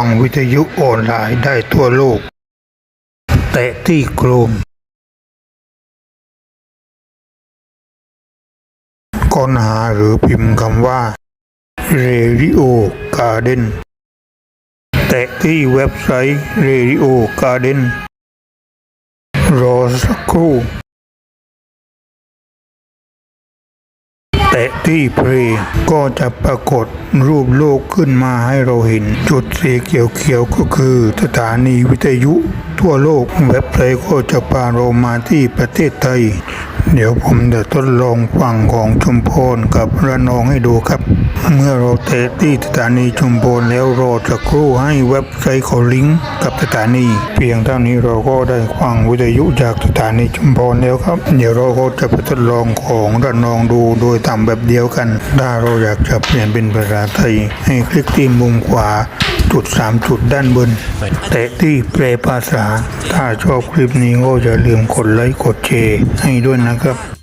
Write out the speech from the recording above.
ฟังวิทยุออนไลน์ได้ทั่วโลกแตะที่โครมค้นหาหรือพิมพ์คำว่า Radio Garden แตะที่เว็บไซต์ Radio Garden รอสักครู่ แตะที่เพลย์ก็จะปรากฏรูปโลกขึ้นมาให้เราเห็น จุดสีเขียวๆก็คือสถานีวิทยุ ทั่วโลกเว็บไซต์ก็จะพาเรามาที่ประเทศไทยเดี๋ยวผมจะทดลองฟังของชุมพรกับระนองให้ดูครับ เมื่อเราแตะที่สถานีชุมพรแล้วรอสักครู่ให้เว็บไซต์เขาลิงก์กับสถานี เพียงเท่านี้เราก็ได้ฟังวิทยุจากสถานีชุมพรแล้วครับ เดี๋ยวเราก็จะไปทดลองของระนองดูโดยทำแบบเดียวกัน ถ้าเราอยากจะเปลี่ยนเป็นภาษาไทยให้คลิกที่มุมขวา จุดสามจุดด้านบนแตะที่แปลภาษา ถ้าชอบคลิปนี้ก็อย่าลืมกดไลค์กดแชร์ให้ด้วยนะครับ